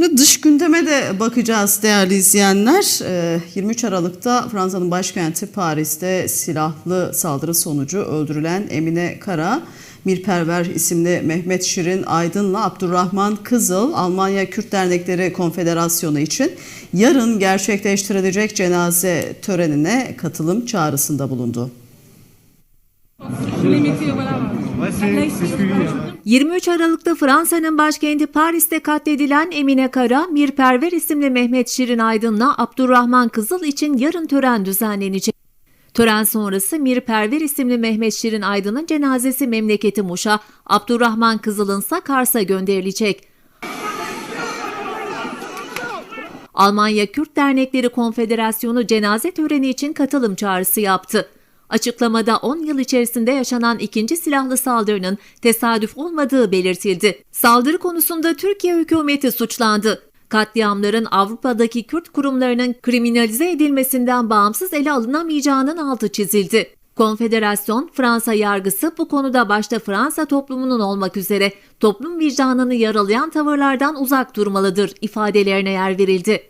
Şimdi dış gündeme de bakacağız değerli izleyenler. Ee, 23 Aralık'ta Fransa'nın başkenti Paris'te silahlı saldırı sonucu öldürülen Emine Kara, Mirperver isimli Mehmet Şirin Aydın'la Abdurrahman Kızıl Almanya Kürt Dernekleri Konfederasyonu için yarın gerçekleştirilecek cenaze törenine katılım çağrısında bulundu. 23 Aralık'ta Fransa'nın başkenti Paris'te katledilen Emine Kara, Mirperver isimli Mehmet Şirin Aydın'la Abdurrahman Kızıl için yarın tören düzenlenecek. Tören sonrası Mirperver isimli Mehmet Şirin Aydın'ın cenazesi memleketi Muş'a, Abdurrahman Kızıl'ın ise Kars'a gönderilecek. Almanya Kürt Dernekleri Konfederasyonu cenaze töreni için katılım çağrısı yaptı. Açıklamada 10 yıl içerisinde yaşanan ikinci silahlı saldırının tesadüf olmadığı belirtildi. Saldırı konusunda Türkiye hükümeti suçlandı. Katliamların Avrupa'daki Kürt kurumlarının kriminalize edilmesinden bağımsız ele alınamayacağının altı çizildi. Konfederasyon, Fransa yargısı bu konuda başta Fransa toplumunun olmak üzere toplum vicdanını yaralayan tavırlardan uzak durmalıdır ifadelerine yer verildi.